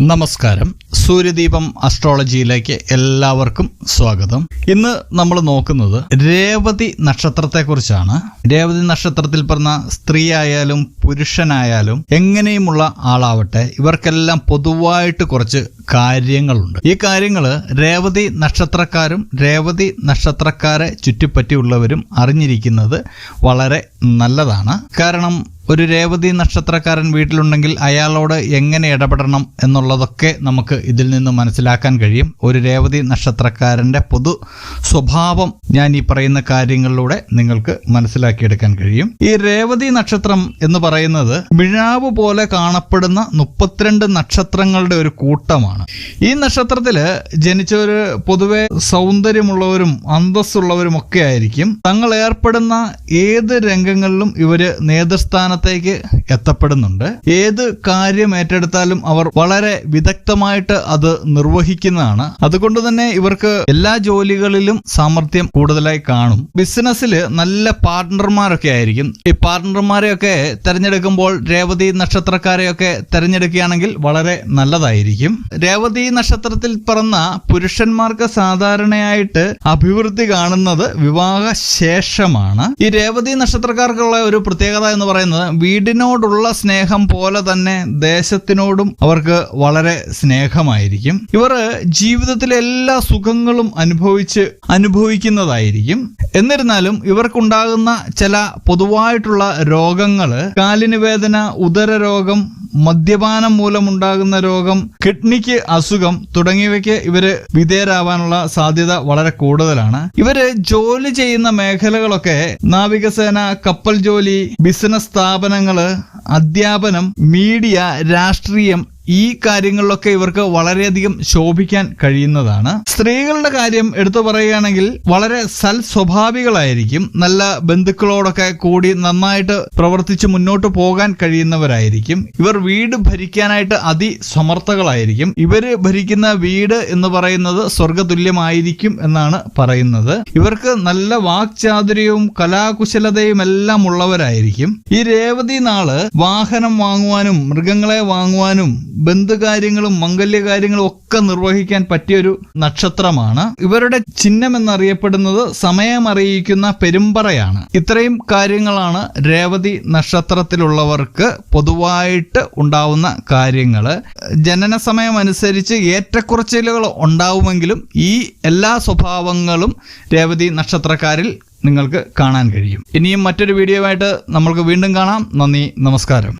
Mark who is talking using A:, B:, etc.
A: നമസ്കാരം. സൂര്യദീപം അസ്ട്രോളജിയിലേക്ക് എല്ലാവർക്കും സ്വാഗതം. ഇന്ന് നമ്മൾ നോക്കുന്നത് രേവതി നക്ഷത്രത്തെക്കുറിച്ചാണ്. രേവതി നക്ഷത്രത്തിൽ പറഞ്ഞ സ്ത്രീയായാലും പുരുഷനായാലും എങ്ങനെയുമുള്ള ആളാവട്ടെ ഇവർക്കെല്ലാം പൊതുവായിട്ട് കുറച്ച് കാര്യങ്ങളുണ്ട്. ഈ കാര്യങ്ങൾ രേവതി നക്ഷത്രക്കാരും രേവതി നക്ഷത്രക്കാരെ ചുറ്റിപ്പറ്റിയുള്ളവരും അറിഞ്ഞിരിക്കുന്നത് വളരെ നല്ലതാണ്. കാരണം ഒരു രേവതി നക്ഷത്രക്കാരൻ വീട്ടിലുണ്ടെങ്കിൽ അയാളോട് എങ്ങനെ ഇടപെടണം എന്നുള്ളതൊക്കെ നമുക്ക് ഇതിൽ നിന്ന് മനസ്സിലാക്കാൻ കഴിയും. ഒരു രേവതി നക്ഷത്രക്കാരന്റെ പൊതു സ്വഭാവം ഞാൻ ഈ പറയുന്ന കാര്യങ്ങളിലൂടെ നിങ്ങൾക്ക് മനസ്സിലാക്കിയെടുക്കാൻ കഴിയും. ഈ രേവതി നക്ഷത്രം എന്ന് പറയുന്നത് മിഴാവ് പോലെ കാണപ്പെടുന്ന മുപ്പത്തിരണ്ട് നക്ഷത്രങ്ങളുടെ ഒരു കൂട്ടമാണ്. ഈ നക്ഷത്രത്തിൽ ജനിച്ചവര് പൊതുവെ സൗന്ദര്യമുള്ളവരും അന്തസ്സുള്ളവരും ഒക്കെ ആയിരിക്കും. തങ്ങൾ ഏർപ്പെടുന്ന ഏത് രംഗങ്ങളിലും ഇവർ നേതൃസ്ഥാനത്തേക്ക് എത്തപ്പെടുന്നുണ്ട്. ഏത് കാര്യം ഏറ്റെടുത്താലും അവർ വളരെ വിദഗ്ധമായിട്ട് അത് നിർവഹിക്കുന്നതാണ്. അതുകൊണ്ട് തന്നെ ഇവർക്ക് എല്ലാ ജോലികളിലും സാമർഥ്യം കൂടുതലായി കാണും. ബിസിനസ്സിൽ നല്ല പാർട്ട്ണർമാരൊക്കെ ആയിരിക്കും. ഈ പാർട്ട്ണർമാരെയൊക്കെ തെരഞ്ഞെടുക്കുമ്പോൾ രേവതി നക്ഷത്രക്കാരെയൊക്കെ തെരഞ്ഞെടുക്കുകയാണെങ്കിൽ വളരെ നല്ലതായിരിക്കും. രേവതി നക്ഷത്രത്തിൽ പിറന്ന പുരുഷന്മാർക്ക് സാധാരണയായിട്ട് അഭിവൃദ്ധി കാണുന്നത് വിവാഹ ശേഷമാണ് ഈ രേവതി നക്ഷത്രക്കാർക്കുള്ള ഒരു പ്രത്യേകത എന്ന് പറയുന്നത് വീടിനോടുള്ള സ്നേഹം പോലെ തന്നെ ദേശത്തിനോടും അവർക്ക് വളരെ സ്നേഹമായിരിക്കും. ഇവർ ജീവിതത്തിലെ എല്ലാ സുഖങ്ങളും അനുഭവിച്ച് അനുഭവിക്കുന്നതായിരിക്കും. എന്നിരുന്നാലും ഇവർക്കുണ്ടാകുന്ന ചില പൊതുവായിട്ടുള്ള രോഗങ്ങൾ കാലിന് വേദന ഉദര രോഗം മദ്യപാനം മൂലമുണ്ടാകുന്ന രോഗം കിഡ്നിക്ക് അസുഖം തുടങ്ങിയവയ്ക്ക് ഇവർ വിധേയരാവാനുള്ള സാധ്യത വളരെ കൂടുതലാണ്. ഇവർ ജോലി ചെയ്യുന്ന മേഖലകളൊക്കെ നാവികസേന കപ്പൽ ജോലി ബിസിനസ് സ്ഥാപനങ്ങൾ അധ്യാപനം മീഡിയ രാഷ്ട്രീയം ഈ കാര്യങ്ങളിലൊക്കെ ഇവർക്ക് വളരെയധികം ശോഭിക്കാൻ കഴിയുന്നതാണ്. സ്ത്രീകളുടെ കാര്യം എടുത്തു പറയുകയാണെങ്കിൽ വളരെ സൽ സ്വഭാവികളായിരിക്കും നല്ല ബന്ധുക്കളോടൊക്കെ കൂടി നന്നായിട്ട് പ്രവർത്തിച്ച് മുന്നോട്ട് പോകാൻ കഴിയുന്നവരായിരിക്കും. ഇവർ വീട് ഭരിക്കാനായിട്ട് അതിസമർത്ഥകളായിരിക്കും. ഇവർ ഭരിക്കുന്ന വീട് എന്ന് പറയുന്നത് സ്വർഗതുല്യമായിരിക്കും എന്നാണ് പറയുന്നത്. ഇവർക്ക് നല്ല വാക്ചാതുര്യവും കലാകുശലതയും എല്ലാം ഉള്ളവരായിരിക്കും. ഈ രേവതി നാൾ വാഹനം വാങ്ങുവാനും മൃഗങ്ങളെ വാങ്ങുവാനും ബന്ധുകാര്യങ്ങളും മംഗല്യകാര്യങ്ങളും ഒക്കെ നിർവഹിക്കാൻ പറ്റിയൊരു നക്ഷത്രമാണ്. ഇവരുടെ ചിഹ്നം എന്നറിയപ്പെടുന്നത് സമയം അറിയിക്കുന്ന പെരുമ്പറയാണ്. ഇത്രയും കാര്യങ്ങളാണ് രേവതി നക്ഷത്രത്തിലുള്ളവർക്ക് പൊതുവായിട്ട് ഉണ്ടാവുന്ന കാര്യങ്ങൾ ജനന സമയം അനുസരിച്ച് ഏറ്റക്കുറച്ചിലുകൾ ഉണ്ടാവുമെങ്കിലും ഈ എല്ലാ സ്വഭാവങ്ങളും രേവതി നക്ഷത്രക്കാരിൽ നിങ്ങൾക്ക് കാണാൻ കഴിയും. ഇനിയും മറ്റൊരു വീഡിയോ ആയിട്ട് നമ്മൾക്ക് വീണ്ടും കാണാം. നന്ദി നമസ്കാരം.